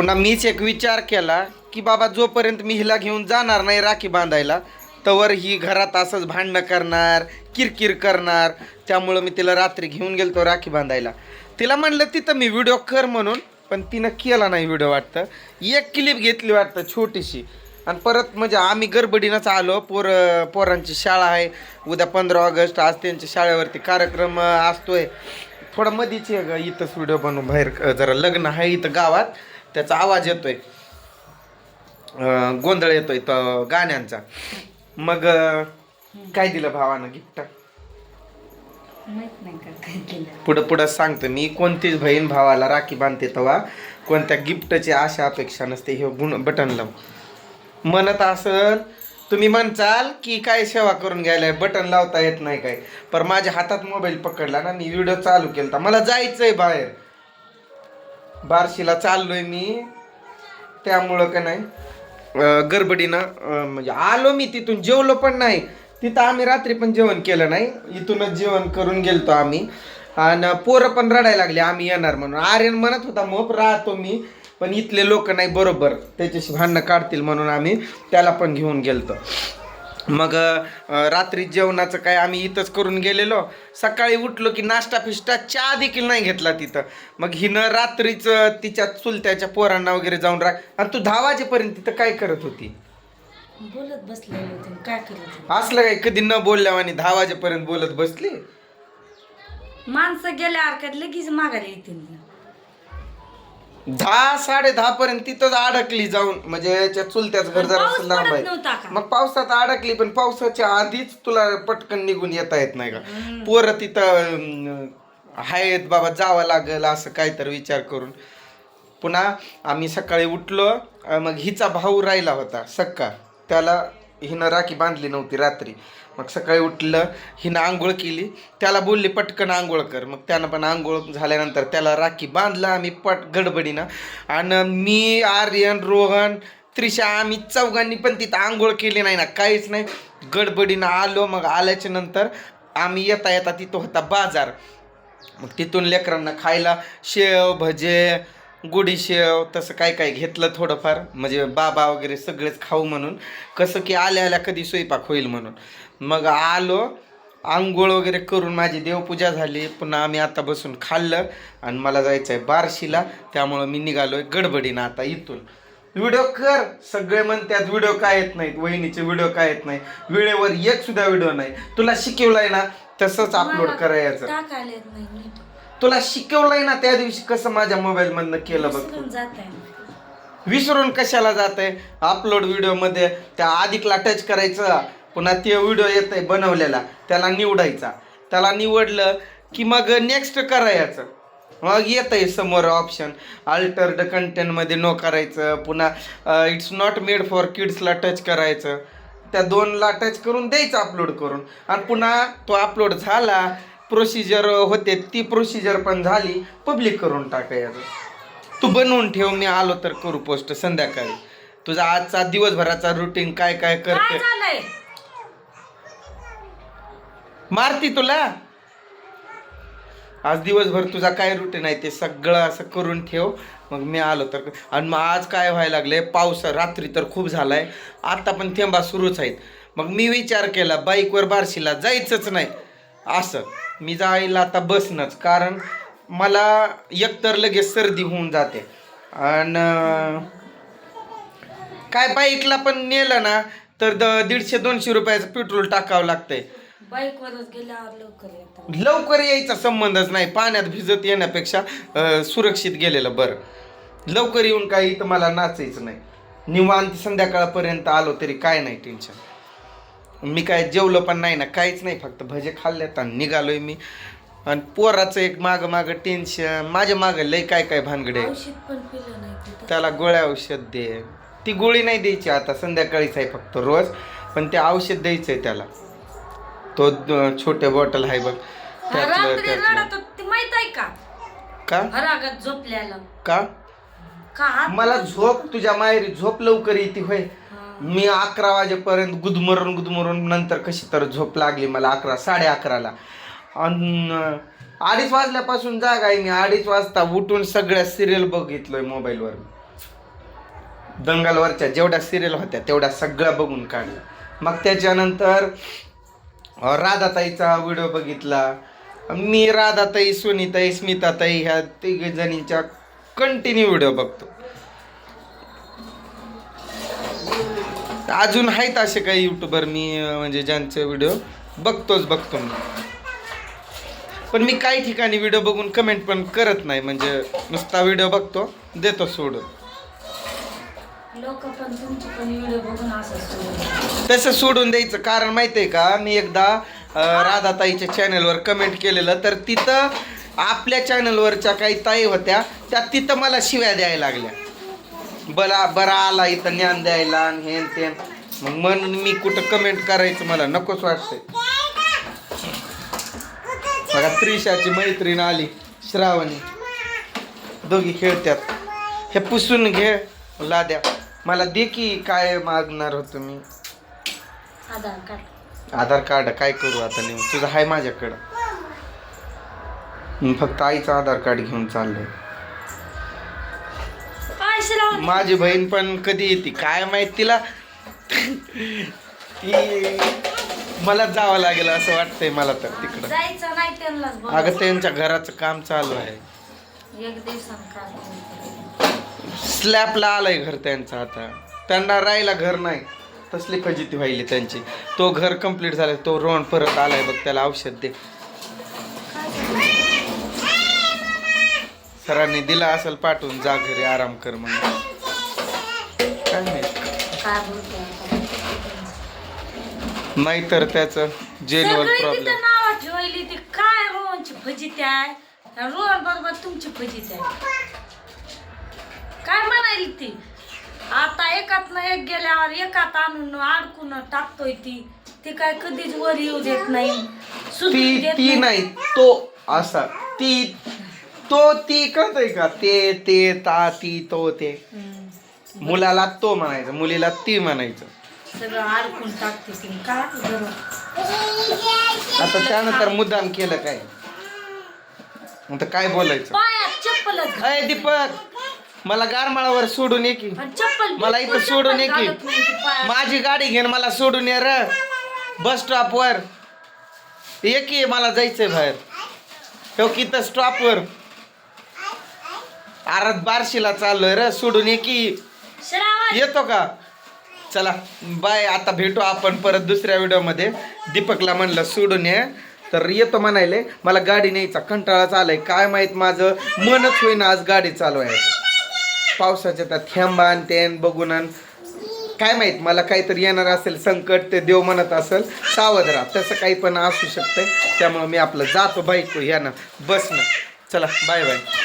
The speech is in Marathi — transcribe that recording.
पुन्हा मीच एक विचार केला की बाबा जोपर्यंत मी हिला घेऊन जाणार नाही राखी बांधायला तवर ही घरात असंच भांडणं करणार किरकिर करणार. त्यामुळं मी तिला रात्री घेऊन गेलतो राखी बांधायला. तिला म्हणलं तिथं मी व्हिडिओ कर म्हणून. पण तिनं केला नाही व्हिडिओ वाटतं. एक क्लिप घेतली वाटतं छोटीशी. आणि परत म्हणजे आम्ही गडबडीनंच आलो. पोर पोरांची शाळा आहे. उद्या पंधरा ऑगस्ट आज त्यांच्या शाळेवरती कार्यक्रम असतोय. थोडं मधीच आहे ग इथंच व्हिडिओ बनवून बाहेर जरा लग्न आहे इथं गावात. त्याचा आवाज येतोय. गोंधळ येतोय तो गाण्यांचा. मग काय दिलं भावानं गिफ्ट? पुढं पुढं सांगतो मी. कोणतीच बहीण भावाला राखी बांधते तेव्हा कोणत्या गिफ्टची आशा अपेक्षा नसते हे गुण बटन लाव म्हणत असल तुम्ही म्हणचाल की काय सेवा करून घ्यायला बटन लावता येत नाही काय. पण माझ्या हातात मोबाईल पकडला ना मी व्हिडिओ चालू केला मला जायचंय बाहेर. बार्शीला चाललोय मी. त्यामुळं का नाही गडबडीनं म्हणजे आलो मी तिथून जेवलो पण नाही. तिथं आम्ही रात्री पण जेवण केलं नाही. इथूनच जेवण करून गेलतो आम्ही. आणि पोरं पण रडायला लागले आम्ही येणार म्हणून. आर्यन म्हणत होता मोप राहतो मी. पण इथले लोक नाही बरोबर. त्याच्याशी भांडणं काढतील म्हणून आम्ही त्याला पण घेऊन गेलतो. मग रात्री जेवणाचं काय आम्ही इथंच करून गेलेलो. सकाळी उठलो की नाश्ता फिष्टा चहा देखील नाही घेतला तिथं. मग हिनं रात्रीच तिच्या चुलत्याच्या पोरांना वगैरे जाऊन राख आणि तू दहा वाजेपर्यंत तिथं काय करत होती? बोलत बसलेले होते. काय केलं असलं काय? कधी न बोलल्या आणि दहा वाजेपर्यंत बोलत बसली? माणसं गेल्या लगेच मागायला येतील दहा साडे दहा पर्यंत तिथंच अडकली जाऊन. म्हणजे याच्या चुलत्याचं घर जरा पाऊस लांब पडत नव्हता आहे? मग पावसात अडकली पण पावसाच्या आधीच तुला पटकन निघून येता येत नाही का? पोरं तिथं अं, आहेत बाबा जावं लागेल असं काहीतरी विचार करून. पुन्हा आम्ही सकाळी उठलो अं, मग हिचा भाऊ राहिला होता सक्का. त्याला हिनं राखी बांधली नव्हती रात्री. मग सकाळी उठलं हिनं आंघोळ केली. त्याला बोलली पटकन आंघोळ कर. मग त्यानं पण आंघोळ झाल्यानंतर त्याला राखी बांधला आम्ही पट गडबडीनं. आणि मी आर्यन रोहन त्रिशा आम्ही चौघांनी पण तिथं आंघोळ केली नाही ना काहीच नाही. गडबडीनं आलो मग आल्याच्यानंतर आम्ही येता येता तिथं होता बाजार. मग तिथून लेकरांना खायला शेव भजे गुढी शेव तसं काय काय घेतलं थोडंफार. म्हणजे बाबा वगैरे सगळेच खाऊ म्हणून. कसं की आल्या आल्या कधी स्वयंपाक होईल म्हणून. मग आलो आंघोळ वगैरे करून माझी देवपूजा झाली. पुन्हा आम्ही आता बसून खाल्लं आणि मला जायचं आहे बार्शीला. त्यामुळं मी निघालोय गडबडीनं आता इथून. व्हिडिओ कर. सगळे म्हणतात व्हिडिओ काय येत नाहीत? वहिनीचे व्हिडिओ काय येत नाही वेळेवर एक सुद्धा व्हिडिओ नाही. तुला शिकवलंय ना तसंच अपलोड करायचं. तुला शिकवलंय ना त्या दिवशी कसं माझ्या मोबाईल मधनं केलं बघ. विसरून जात आहे विसरून कशाला जात आहे अपलोड व्हिडिओमध्ये त्या अधिकला टच करायचं पुन्हा ते व्हिडिओ येत आहे बनवलेला त्याला निवडायचा. त्याला निवडलं की मग नेक्स्ट करायचं. मग येत आहे समोर ऑप्शन अल्टर्ड कंटेंटमध्ये नो करायचं पुन्हा इट्स नॉट मेड फॉर किड्सला टच करायचं. त्या दोनला टच करून द्यायचं अपलोड करून. आणि पुन्हा तो अपलोड झाला प्रोसिजर होते ती प्रोसिजर पण झाली पब्लिक करून टाकायचं. तू बनवून ठेव मी आलो तर करू पोस्ट संध्याकाळी. तुझा आजचा दिवसभराचा रुटीन काय काय करते मारती तुला? आज दिवसभर तुझा काय रुटीन आहे ते सगळं असं करून ठेव. मग मी आलो तर आणि मग आज काय व्हायला लागले पाऊस रात्री तर खूप झालाय. आता पण थेंबा सुरूच आहेत. मग मी विचार केला बाईकवर बारशीला जायचंच नाही. असं. मी जायला आता बसनच कारण मला एकतर लगेच सर्दी होऊन जाते. आणि काय बाईकला पण नेलं ना तर द दीडशे दोनशे रुपयाचं पेट्रोल टाकावं लागतंय. बाईकवरच गेल्यावर लवकर येतात. लवकर यायचा संबंधच नाही पाण्यात भिजत येण्यापेक्षा अं, सुरक्षित गेलेलं बरं. लवकर येऊन काही इथं मला नाचायचं नाही. निवांत संध्याकाळपर्यंत आलो तरी काय नाही टेन्शन मी काय जेवलो पण नाही ना काहीच नाही फक्त भजे खाल्लेत आणि निघालोय मी. आणि पोराचं एक मागं मागं टेन्शन माझ्या मागं लय काय काय भानगडे त्याला गोळ्या औषध दे. ती गोळी नाही द्यायची आता संध्याकाळीच आहे फक्त रोज पण ते औषध द्यायचं आहे त्याला. तो छोटे बॉटल आहे बघ माहीत आहे का? का? मला झोप तुझ्या माहेरी झोप लवकर येते होय. मी अकरा वाजेपर्यंत गुदमरून गुदमरून नंतर कशी तर झोप लागली मला अकरा साडे अकराला. आणि अडीच वाजल्यापासून जाग आहे मी. अडीच वाजता उठून सगळ्या सिरियल बघितलोय मोबाईलवर दंगलवरच्या जेवढ्या सिरियल होत्या तेवढ्या सगळ्या बघून काढल्या. मग त्याच्यानंतर राधाताईचा व्हिडिओ बघितला. मी राधाताई सुनीताई स्मिताताई ह्या तिघ जणींच्या कंटिन्यू व्हिडिओ बघतो. अजून आहेत असे काही युट्यूबर मी म्हणजे ज्यांचे व्हिडिओ बघतोच बघतो मी. पण मी काही ठिकाणी व्हिडिओ बघून कमेंट पण करत नाही. म्हणजे नुसता व्हिडिओ बघतो देतो सोडून. लोक पण तुमची पण व्हिडिओ बघून असं सोडून. तसं सोडून द्यायचं कारण माहिती आहे का? मी एकदा राधाताईच्या चॅनलवर कमेंट केलेलं तर तिथं आपल्या चॅनलवरच्या काही ताई होत्या त्या तिथं मला शिव्या द्यायला लागल्या. बरा बरा आला इथं ज्ञान द्यायला आणि हेन तेन मग म्हणून मी कुठं कमेंट करायचं मला नकोच वाटतंय. बघा त्रिशाची मैत्रीण आली श्रावणी. दोघी खेळत्यात. हे पुसून घे लाद्या. मला दे की काय मागणार होतो मी आधार कार्ड. आधार कार्ड काय करू आता नेऊन तुझं आहे माझ्याकडं. मी फक्त आईचं आधार कार्ड घेऊन चाललोय. माझी बहीण पण कधी येते? काय माहीत तिला? ती मला जावं लागेल असं वाटतंय मला तर तिकडं. जायचं नाही त्यांनाच बघ अगं त्यांच्या घराचं काम चालू आहे. एक दिवसानं स्लॅबला आलंय घर त्यांचं आता. त्यांना राहायला घर नाही. तसली फजिती व्हायली त्यांची. तो घर कंप्लीट झालाय तो रोण परत आलाय बघ त्याला औषध दे. सरांनी दिला असेल पाठवून जा घरी आराम कर म्हणून. काय माहीत? काय बोलतोय नाहीतर त्याचं जेलवर प्रॉब्लेम ती. काय रोहनची फजिती आहे? त्या रोहन बरोबर तुमची फजिती आहे. काय म्हणायली ती? आता एकात ना एक गेल्यावर एकात आणून अडकून टाकतोय ती. ती काय कधीच वर येऊ देत नाही. ती नाही तो असा. ती तो ती कळतंय का? ते ते ता ती तो ते. मुलाला तो म्हणायचं मुलीला ती म्हणायचं. सगळं अडकून टाकते ती काय बरं आता त्यानं तर मुद्दाम केलं काय? आता काय बोलायचं? पायात चप्पलच घाल. अय दीपक मला गारमाळावर सोडून ये की. आणि चप्पल मला इथं बिलकुल सोडून ये की. घालत नाही ती पायात. माझी गाडी घेऊन मला सोडून ये र. बस स्टॉपवर ये की मला जायचंय बाहेर. हो की तर स्टॉपवर आरत बारशीला चाललोय र सोडून ये की. येतो का? चला बाय आता भेटू आपण परत दुसऱ्या व्हिडिओमध्ये. दीपकला म्हणलं सोडून ये. तर येतो म्हणायले मला गाडी न्यायचा कंटाळाच आलाय काय माहीत माझं? मनच होईना आज गाडी चालवायचं पावसाच्या त्या थेंबा आणि ते बघून काय माहीत मला काहीतरी येणार असेल संकट ते देव म्हणत असेल. सावध राहा तसं काही पण असू शकतंय. त्यामुळे मी आपलं जातो बाईक यानं बसनं. चला बाय बाय.